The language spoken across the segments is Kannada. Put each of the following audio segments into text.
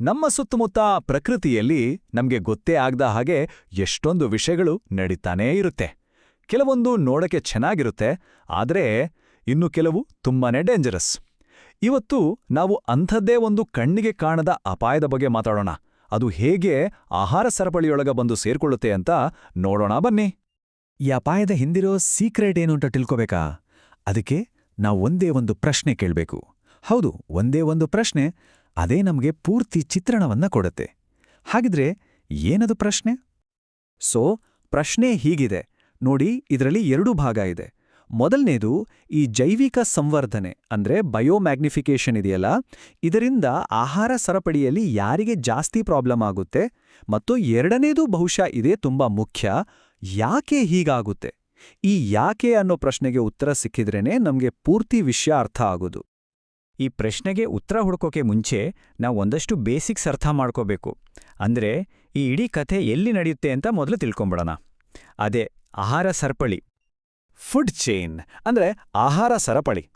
ನಮ್ಮ ಸುತ್ತಮುತ್ತ ಪ್ರಕೃತಿಯಲ್ಲಿ ನಮ್ಗೆ ಗೊತ್ತೇ ಆಗ್ದ ಹಾಗೆ ಎಷ್ಟೊಂದು ವಿಷಯಗಳು ನಡೀತಾನೇ ಇರುತ್ತೆ. ಕೆಲವೊಂದು ನೋಡಕ್ಕೆ ಚೆನ್ನಾಗಿರುತ್ತೆ, ಆದರೆ ಇನ್ನು ಕೆಲವು ತುಂಬಾನೇ ಡೇಂಜರಸ್ ಇವತ್ತು ನಾವು ಅಂಥದ್ದೇ ಒಂದು ಕಣ್ಣಿಗೆ ಕಾಣದ ಅಪಾಯದ ಬಗ್ಗೆ ಮಾತಾಡೋಣ. ಅದು ಹೇಗೆ ಆಹಾರ ಸರಪಳಿಯೊಳಗ ಬಂದು ಸೇರ್ಕೊಳ್ಳುತ್ತೆ ಅಂತ ನೋಡೋಣ ಬನ್ನಿ. ಈ ಅಪಾಯದ ಹಿಂದಿರೋ ಸೀಕ್ರೆಟ್ ಏನು ಅಂತ ತಿಳ್ಕೋಬೇಕಾ? ಅದಕ್ಕೆ ನಾವು ಒಂದೇ ಒಂದು ಪ್ರಶ್ನೆ ಕೇಳಬೇಕು. ಹೌದು, ಒಂದೇ ಒಂದು ಪ್ರಶ್ನೆ. ಅದೇ ನಮಗೆ ಪೂರ್ತಿ ಚಿತ್ರಣವನ್ನ ಕೊಡುತ್ತೆ. ಹಾಗಿದ್ರೆ ಏನದು ಪ್ರಶ್ನೆ? ಸೊ, ಪ್ರಶ್ನೆ ಹೀಗಿದೆ. ನೋಡಿ, ಇದರಲ್ಲಿ ಎರಡು ಭಾಗ ಇದೆ. ಮೊದಲನೇದು ಈ ಜೈವಿಕ ಸಂವರ್ಧನೆ, ಅಂದ್ರೆ ಬಯೋಮ್ಯಾಗ್ನಿಫಿಕೇಶನ್ ಇದೆಯಲ್ಲ? ಇದರಿಂದ ಆಹಾರ ಸರಪಡಿಯಲ್ಲಿ ಯಾರಿಗೆ ಜಾಸ್ತಿ ಪ್ರಾಬ್ಲಮ್ ಆಗುತ್ತೆ? ಮತ್ತು ಎರಡನೇದು ಬಹುಶಃ ಇದೇ ತುಂಬಾ ಮುಖ್ಯ, ಯಾಕೆ ಹೀಗಾಗುತ್ತೆ? ಈ ಯಾಕೆ ಅನ್ನೋ ಪ್ರಶ್ನೆಗೆ ಉತ್ತರ ಸಿಕ್ಕಿದ್ರೇನೆ ನಮಗೆ ಪೂರ್ತಿ ವಿಷಯ ಅರ್ಥ ಆಗೋದು. ಈ ಪ್ರಶ್ನೆಗೆ ಉತ್ತರ ಹುಡ್ಕೋಕೆ ಮುಂಚೆ ನಾವು ಒಂದಷ್ಟು ಬೇಸಿಕ್ಸ್ ಅರ್ಥ ಮಾಡ್ಕೋಬೇಕು. ಅಂದ್ರೆ ಈ ಇಡೀ ಕಥೆ ಎಲ್ಲಿ ನಡೆಯುತ್ತೆ ಅಂತ ಮೊದಲು ತಿಳ್ಕೊಂಬಿಡೋಣ. ಅದೇ ಆಹಾರ ಸರಪಳಿ. ಫುಡ್ ಚೈನ್ ಅಂದ್ರೆ ಆಹಾರ ಸರಪಳಿ.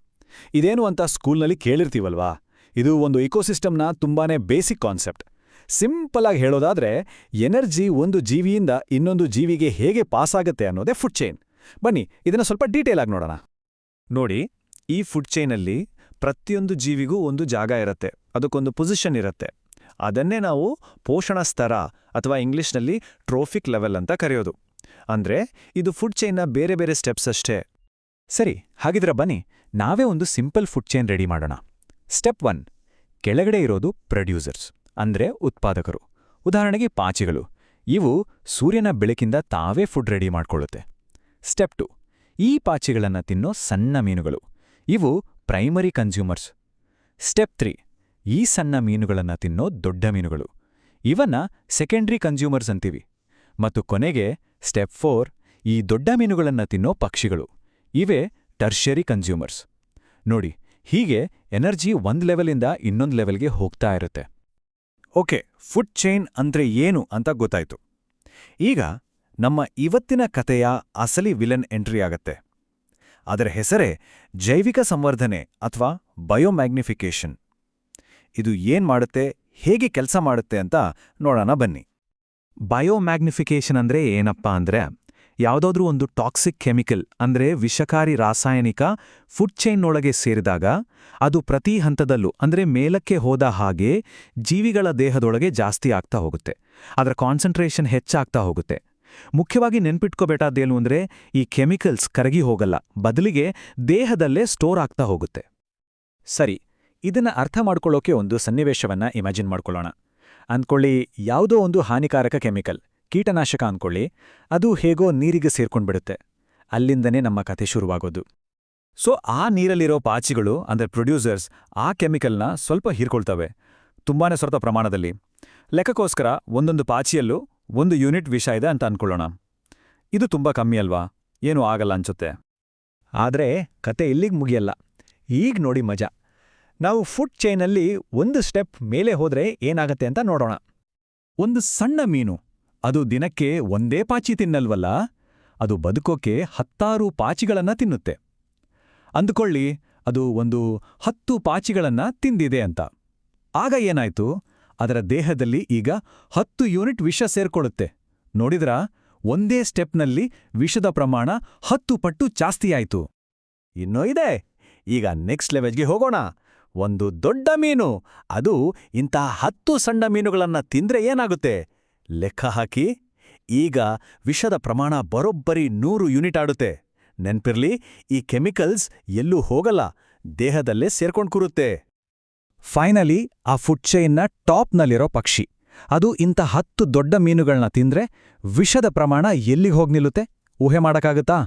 ಇದೇನು ಅಂತ ಸ್ಕೂಲ್ನಲ್ಲಿ ಕೇಳಿರ್ತೀವಲ್ವಾ? ಇದು ಒಂದು ಇಕೋಸಿಸ್ಟಮ್ನ ತುಂಬಾನೇ ಬೇಸಿಕ್ ಕಾನ್ಸೆಪ್ಟ್. ಸಿಂಪಲ್ ಆಗಿ ಹೇಳೋದಾದ್ರೆ ಎನರ್ಜಿ ಒಂದು ಜೀವಿಯಿಂದ ಇನ್ನೊಂದು ಜೀವಿಗೆ ಹೇಗೆ ಪಾಸ್ ಆಗುತ್ತೆ ಅನ್ನೋದೇ ಫುಡ್ ಚೈನ್. ಬನ್ನಿ, ಇದನ್ನ ಸ್ವಲ್ಪ ಡೀಟೇಲ್ ಆಗಿ ನೋಡೋಣ. ನೋಡಿ, ಈ ಫುಡ್ ಚೈನಲ್ಲಿ ಪ್ರತಿಯೊಂದು ಜೀವಿಗೂ ಒಂದು ಜಾಗ ಇರುತ್ತೆ. ಅದಕ್ಕೊಂದು ಪೊಸಿಷನ್ ಇರುತ್ತೆ. ಅದನ್ನೇ ನಾವು ಪೋಷಣ ಸ್ತರ ಅಥವಾ ಇಂಗ್ಲಿಷ್ನಲ್ಲಿ ಟ್ರೋಫಿಕ್ ಲೆವೆಲ್ ಅಂತ ಕರೆಯೋದು. ಅಂದ್ರೆ ಇದು ಫುಡ್ ಚೈನ್ನ ಬೇರೆ ಬೇರೆ ಸ್ಟೆಪ್ಸ್ ಅಷ್ಟೇ. ಸರಿ, ಹಾಗಿದ್ರೆ ಬನ್ನಿ, ನಾವೇ ಒಂದು ಸಿಂಪಲ್ ಫುಡ್ ಚೈನ್ ರೆಡಿ ಮಾಡೋಣ. ಸ್ಟೆಪ್ ಒನ್ ಕೆಳಗಡೆ ಇರೋದು ಪ್ರೊಡ್ಯೂಸರ್ಸ್ ಅಂದ್ರೆ ಉತ್ಪಾದಕರು. ಉದಾಹರಣೆಗೆ ಪಾಚಿಗಳು. ಇವು ಸೂರ್ಯನ ಬೆಳಕಿಂದ ತಾವೇ ಫುಡ್ ರೆಡಿ ಮಾಡಿಕೊಳ್ಳುತ್ತೆ. ಸ್ಟೆಪ್ ಟು ಈ ಪಾಚಿಗಳನ್ನ ತಿನ್ನೋ ಸಣ್ಣ ಮೀನುಗಳು. ಇವು ಪ್ರೈಮರಿ ಕನ್ಸ್ಯೂಮರ್ಸ್ ಸ್ಟೆಪ್ ತ್ರೀ ಈ ಸಣ್ಣ ಮೀನುಗಳನ್ನು ತಿನ್ನೋ ದೊಡ್ಡ ಮೀನುಗಳು. ಇವನ್ನ ಸೆಕೆಂಡ್ರಿ ಕನ್ಸ್ಯೂಮರ್ಸ್ ಅಂತೀವಿ. ಮತ್ತು ಕೊನೆಗೆ ಸ್ಟೆಪ್ ಫೋರ್ ಈ ದೊಡ್ಡ ಮೀನುಗಳನ್ನು ತಿನ್ನೋ ಪಕ್ಷಿಗಳು. ಇವೇ ಟರ್ಷರಿ ಕನ್ಸ್ಯೂಮರ್ಸ್ ನೋಡಿ, ಹೀಗೆ ಎನರ್ಜಿ ಒಂದ್ ಲೆವೆಲಿಂದ ಇನ್ನೊಂದು ಲೆವೆಲ್ಗೆ ಹೋಗ್ತಾ ಇರುತ್ತೆ. ಓಕೆ ಫುಡ್ ಚೈನ್ ಅಂದ್ರೆ ಏನು ಅಂತ ಗೊತ್ತಾಯ್ತು. ಈಗ, ನಮ್ಮ ಇವತ್ತಿನ ಕಥೆಯ ಅಸಲಿ ವಿಲನ್ ಎಂಟ್ರಿ ಆಗತ್ತೆ. ಅದರ ಹೆಸರೇ ಜೈವಿಕ ಸಂವರ್ಧನೆ ಅಥವಾ ಬಯೋಮ್ಯಾಗ್ನಿಫಿಕೇಷನ್. ಇದು ಏನ್ ಮಾಡುತ್ತೆ, ಹೇಗೆ ಕೆಲಸ ಮಾಡುತ್ತೆ ಅಂತ ನೋಡೋಣ ಬನ್ನಿ. ಬಯೋಮ್ಯಾಗ್ನಿಫಿಕೇಷನ್ ಅಂದ್ರೆ ಏನಪ್ಪಾ ಅಂದ್ರೆ, ಯಾವುದಾದ್ರೂ ಒಂದು ಟಾಕ್ಸಿಕ್ ಕೆಮಿಕಲ್ ಅಂದ್ರೆ ವಿಷಕಾರಿ ರಾಸಾಯನಿಕ ಫುಡ್ ಚೈನ್ನೊಳಗೆ ಸೇರಿದಾಗ ಅದು ಪ್ರತಿ ಹಂತದಲ್ಲೂ ಅಂದ್ರೆ ಮೇಲಕ್ಕೆ ಹೋದ ಹಾಗೆ ಜೀವಿಗಳ ದೇಹದೊಳಗೆ ಜಾಸ್ತಿ ಆಗ್ತಾ ಹೋಗುತ್ತೆ. ಅದರ ಕಾನ್ಸಂಟ್ರೇಷನ್ ಹೆಚ್ಚಾಗ್ತಾ ಹೋಗುತ್ತೆ. ಮುಖ್ಯವಾಗಿ ನೆನ್ಪಿಟ್ಕೋಬೇಕಾದೇನು ಅಂದ್ರೆ, ಈ ಕೆಮಿಕಲ್ಸ್ ಕರಗಿ ಹೋಗಲ್ಲ. ಬದಲಿಗೆ ದೇಹದಲ್ಲೇ ಸ್ಟೋರ್ ಆಗ್ತಾ ಹೋಗುತ್ತೆ. ಸರಿ, ಇದನ್ನ ಅರ್ಥ ಮಾಡ್ಕೊಳ್ಳೋಕೆ ಒಂದು ಸನ್ನಿವೇಶವನ್ನ ಇಮ್ಯಾಜಿನ್ ಮಾಡ್ಕೊಳ್ಳೋಣ. ಅಂದ್ಕೊಳ್ಳಿ ಯಾವುದೋ ಒಂದು ಹಾನಿಕಾರಕ ಕೆಮಿಕಲ್, ಕೀಟನಾಶಕ ಅಂದ್ಕೊಳ್ಳಿ ಅದು ಹೇಗೋ ನೀರಿಗೆ ಸೇರ್ಕೊಂಡ್ಬಿಡುತ್ತೆ. ಅಲ್ಲಿಂದನೇ ನಮ್ಮ ಕಥೆ ಶುರುವಾಗೋದು. ಸೊ, ಆ ನೀರಲ್ಲಿರೋ ಪಾಚಿಗಳು, ಅಂದ್ರೆ ಪ್ರೊಡ್ಯೂಸರ್ಸ್, ಆ ಕೆಮಿಕಲ್ನ ಸ್ವಲ್ಪ ಹೀರ್ಕೊಳ್ತವೆ. ತುಂಬಾನೇ ಸ್ವಲ್ಪ ಪ್ರಮಾಣದಲ್ಲಿ. ಲೆಕ್ಕಕ್ಕೋಸ್ಕರ ಒಂದೊಂದು ಪಾಚಿಯಲ್ಲೂ ಒಂದು ಯೂನಿಟ್ ವಿಷ ಇದೆ ಅಂತ ಅನ್ಕೊಳ್ಳೋಣ. ಇದು ತುಂಬಾ ಕಮ್ಮಿ ಅಲ್ವಾ? ಏನೂ ಆಗಲ್ಲ ಅನ್ಸುತ್ತೆ. ಆದ್ರೆ ಕತೆ ಇಲ್ಲಿಗೆ ಮುಗಿಯಲ್ಲ. ಈಗ ನೋಡಿ ಮಜಾ. ನಾವು ಫುಡ್ ಚೈನಲ್ಲಿ ಒಂದು ಸ್ಟೆಪ್ ಮೇಲೆ ಹೋದ್ರೆ ಏನಾಗತ್ತೆ ಅಂತ ನೋಡೋಣ. ಒಂದು ಸಣ್ಣ ಮೀನು. ಅದು ದಿನಕ್ಕೆ ಒಂದೇ ಪಾಚಿ ತಿನ್ನಲ್ವಲ್ಲ? ಅದು ಬದುಕೋಕೆ ಹತ್ತಾರು ಪಾಚಿಗಳನ್ನ ತಿನ್ನುತ್ತೆ. ಅಂದುಕೊಳ್ಳಿ, ಅದು ಒಂದು ಹತ್ತು ಪಾಚಿಗಳನ್ನ ತಿಂದಿದೆ ಅಂತ. ಆಗ ಏನಾಯ್ತು? ಅದರ ದೇಹದಲ್ಲಿ ಈಗ ಹತ್ತು ಯೂನಿಟ್ ವಿಷ ಸೇರ್ಕೊಳ್ಳುತ್ತೆ. ನೋಡಿದ್ರ? ಒಂದೇ ಸ್ಟೆಪ್ನಲ್ಲಿ ವಿಷದ ಪ್ರಮಾಣ ಹತ್ತು ಪಟ್ಟು ಜಾಸ್ತಿಯಾಯಿತು ಇನ್ನೂ ಇದೆ. ಈಗ ನೆಕ್ಸ್ಟ್ ಲೆವೆಲ್ಗೆ ಹೋಗೋಣ. ಒಂದು ದೊಡ್ಡ ಮೀನು. ಅದು ಇಂಥ ಹತ್ತು ಸಣ್ಣ ಮೀನುಗಳನ್ನು ತಿಂದ್ರೆ ಏನಾಗುತ್ತೆ? ಲೆಕ್ಕ ಹಾಕಿ. ಈಗ ವಿಷದ ಪ್ರಮಾಣ ಬರೋಬ್ಬರಿ ನೂರು ಯೂನಿಟ್ ಆಡುತ್ತೆ. ನೆನ್ಪಿರ್ಲಿ, ಈ ಕೆಮಿಕಲ್ಸ್ ಎಲ್ಲೂ ಹೋಗಲ್ಲ. ದೇಹದಲ್ಲೇ ಸೇರ್ಕೊಂಡು ಕೂರುತ್ತೆ. ಫೈನಲಿ ಆ ಫುಡ್ ಚೈನ್ನ ಟಾಪ್ನಲ್ಲಿರೋ ಪಕ್ಷಿ. ಅದು ಇಂಥ ಹತ್ತು ದೊಡ್ಡ ಮೀನುಗಳನ್ನ ತಿಂದ್ರೆ ವಿಷದ ಪ್ರಮಾಣ ಎಲ್ಲಿಗೆ ಹೋಗಿ ನಿಲ್ಲುತ್ತೆ? ಊಹೆ ಮಾಡಕ್ಕಾಗತ್ತಾ?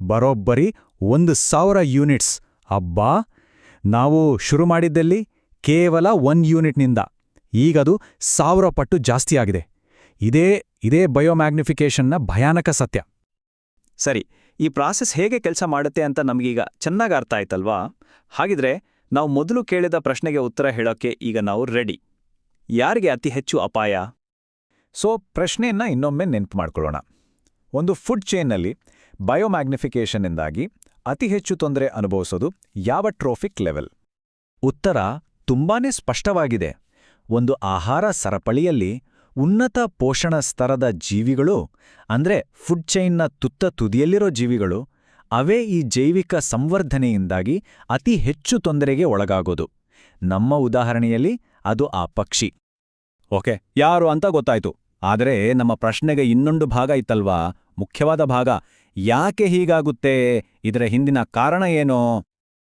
ಬರೋಬ್ಬರಿ ಒಂದು ಸಾವಿರ ಯೂನಿಟ್ಸ್. ಅಬ್ಬಾ! ನಾವು ಶುರು ಮಾಡಿದ್ದಲ್ಲಿ? ಕೇವಲ ಒನ್ ಯೂನಿಟ್ನಿಂದ. ಈಗದು ಸಾವಿರ ಪಟ್ಟು ಜಾಸ್ತಿ ಆಗಿದೆ. ಇದೇ ಇದೇ ಬಯೋಮ್ಯಾಗ್ನಿಫಿಕೇಷನ್ನ ಭಯಾನಕ ಸತ್ಯ. ಸರಿ, ಈ ಪ್ರಾಸೆಸ್ ಹೇಗೆ ಕೆಲಸ ಮಾಡುತ್ತೆ ಅಂತ ನಮಗೀಗ ಚೆನ್ನಾಗಿ ಅರ್ಥ ಆಯ್ತಲ್ವಾ? ಹಾಗಿದ್ರೆ ನಾವು ಮೊದಲು ಕೇಳಿದ ಪ್ರಶ್ನೆಗೆ ಉತ್ತರ ಹೇಳೋಕ್ಕೆ ಈಗ ನಾವು ರೆಡಿ. ಯಾರಿಗೆ ಅತಿ ಹೆಚ್ಚು ಅಪಾಯ? ಸೊ ಪ್ರಶ್ನೆಯನ್ನ ಇನ್ನೊಮ್ಮೆ ನೆನಪು ಮಾಡ್ಕೊಳ್ಳೋಣ. ಒಂದು ಫುಡ್ ಚೈನ್ನಲ್ಲಿ ಬಯೋಮ್ಯಾಗ್ನಿಫಿಕೇಷನ್ನಿಂದಾಗಿ ಅತಿ ಹೆಚ್ಚು ತೊಂದರೆ ಅನುಭವಿಸೋದು ಯಾವ ಟ್ರೋಫಿಕ್ ಲೆವೆಲ್ ಉತ್ತರ ತುಂಬಾನೇ ಸ್ಪಷ್ಟವಾಗಿದೆ. ಒಂದು ಆಹಾರ ಸರಪಳಿಯಲ್ಲಿ ಉನ್ನತ ಪೋಷಣ ಸ್ತರದ ಜೀವಿಗಳು, ಅಂದ್ರೆ ಫುಡ್ ಚೈನ್ನ ತುತ್ತ ತುದಿಯಲ್ಲಿರೋ ಜೀವಿಗಳು ಅವೇ ಈ ಜೈವಿಕ ಸಂವರ್ಧನೆಯಿಂದಾಗಿ ಅತಿ ಹೆಚ್ಚು ತೊಂದರೆಗೆ ಒಳಗಾಗೋದು. ನಮ್ಮ ಉದಾಹರಣೆಯಲ್ಲಿ ಅದು ಆ ಪಕ್ಷಿ. ಓಕೆ, ಯಾರು ಅಂತ ಗೊತ್ತಾಯ್ತು. ಆದರೆ ನಮ್ಮ ಪ್ರಶ್ನೆಗೆ ಇನ್ನೊಂದು ಭಾಗ ಇತ್ತಲ್ವಾ? ಮುಖ್ಯವಾದ ಭಾಗ. ಯಾಕೆ ಹೀಗಾಗುತ್ತೆ? ಇದರ ಹಿಂದಿನ ಕಾರಣ ಏನೋ?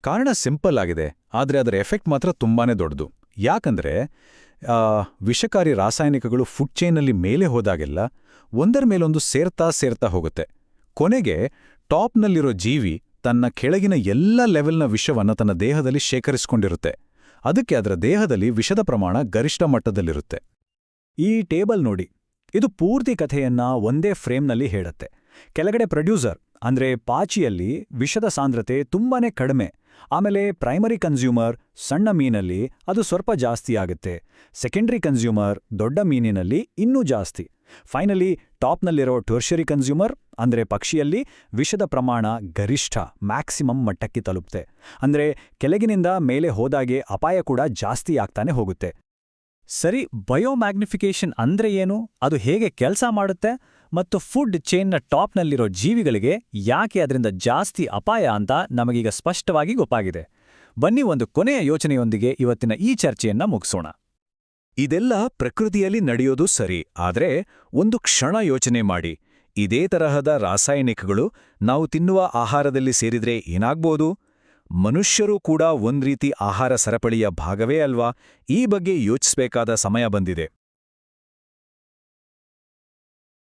ಕಾರಣ ಸಿಂಪಲ್ ಆಗಿದೆ. ಆದರೆ ಅದರ ಎಫೆಕ್ಟ್ ಮಾತ್ರ ತುಂಬಾನೇ ದೊಡ್ಡದು. ಯಾಕಂದ್ರೆ ವಿಷಕಾರಿ ರಾಸಾಯನಿಕಗಳು ಫುಡ್ ಚೈನಲ್ಲಿ ಮೇಲೆ ಹೋದಾಗೆಲ್ಲ ಒಂದರ ಮೇಲೊಂದು ಸೇರ್ತಾ ಸೇರ್ತಾ ಹೋಗುತ್ತೆ. ಕೊನೆಗೆ ಟಾಪ್ನಲ್ಲಿರೋ ಜೀವಿ ತನ್ನ ಕೆಳಗಿನ ಎಲ್ಲ ಲೆವೆಲ್ನ ವಿಷವನ್ನು ತನ್ನ ದೇಹದಲ್ಲಿ ಶೇಖರಿಸಿಕೊಂಡಿರುತ್ತೆ. ಅದಕ್ಕೆ ಅದರ ದೇಹದಲ್ಲಿ ವಿಷದ ಪ್ರಮಾಣ ಗರಿಷ್ಠ ಮಟ್ಟದಲ್ಲಿರುತ್ತೆ. ಈ ಟೇಬಲ್ ನೋಡಿ, ಇದು ಪೂರ್ತಿ ಕಥೆಯನ್ನ ಒಂದೇ ಫ್ರೇಮ್ನಲ್ಲಿ ಹೇಳುತ್ತೆ. ಕೆಳಗಡೆ ಪ್ರೊಡ್ಯೂಸರ್, ಅಂದ್ರೆ ಪಾಚಿಯಲ್ಲಿ ವಿಷದ ಸಾಂದ್ರತೆ ತುಂಬಾನೇ ಕಡಿಮೆ. ಆಮೇಲೆ ಪ್ರೈಮರಿ ಕನ್ಸ್ಯೂಮರ್, ಸಣ್ಣ ಮೀನಲ್ಲಿ ಅದು ಸ್ವಲ್ಪ ಜಾಸ್ತಿ ಆಗುತ್ತೆ. ಸೆಕೆಂಡ್ರಿ ಕನ್ಸ್ಯೂಮರ್, ದೊಡ್ಡ ಮೀನಿನಲ್ಲಿ ಇನ್ನೂ ಜಾಸ್ತಿ. ಫೈನಲಿ ಟಾಪ್ನಲ್ಲಿರೋ ಟರ್ಷರಿ ಕನ್ಸ್ಯೂಮರ್ ಅಂದ್ರೆ ಪಕ್ಷಿಯಲ್ಲಿ, ವಿಷದ ಪ್ರಮಾಣ ಗರಿಷ್ಠ ಮ್ಯಾಕ್ಸಿಮಮ್ ಮಟ್ಟಕ್ಕೆ ತಲುಪುತ್ತೆ ಅಂದ್ರೆ ಕೆಳಗಿನಿಂದ ಮೇಲೆ ಹೋದಾಗೆ ಅಪಾಯ ಕೂಡ ಜಾಸ್ತಿ ಆಗ್ತಾನೆ ಹೋಗುತ್ತೆ. ಸರಿ ಬಯೋಮ್ಯಾಗ್ನಿಫಿಕೇಷನ್ ಅಂದ್ರೆ ಏನು? ಅದು ಹೇಗೆ ಕೆಲಸ ಮಾಡುತ್ತೆ? ಮತ್ತು ಫುಡ್ ಚೈನ್ನ ಟಾಪ್ನಲ್ಲಿರೋ ಜೀವಿಗಳಿಗೆ ಯಾಕೆ ಅದರಿಂದ ಜಾಸ್ತಿ ಅಪಾಯ ಅಂತ ನಮಗೀಗ ಸ್ಪಷ್ಟವಾಗಿ ಗೊತ್ತಾಗಿದೆ. ಬನ್ನಿ ಒಂದು ಕೊನೆಯ ಯೋಚನೆಯೊಂದಿಗೆ ಇವತ್ತಿನ ಈ ಚರ್ಚೆಯನ್ನ ಮುಗಿಸೋಣ. ಇದೆಲ್ಲ ಪ್ರಕೃತಿಯಲ್ಲಿ ನಡೆಯೋದು ಸರಿ, ಆದರೆ ಒಂದು ಕ್ಷಣ ಯೋಚನೆ ಮಾಡಿ. ಇದೇ ತರಹದ ರಾಸಾಯನಿಕಗಳು ನಾವು ತಿನ್ನುವ ಆಹಾರದಲ್ಲಿ ಸೇರಿದ್ರೆ ಏನಾಗ್ಬೋದು? ಮನುಷ್ಯರೂ ಕೂಡ ಒಂದ್ರೀತಿ ಆಹಾರ ಸರಪಳಿಯ ಭಾಗವೇ ಅಲ್ವಾ? ಈ ಬಗ್ಗೆ ಯೋಚಿಸಬೇಕಾದ ಸಮಯ ಬಂದಿದೆ.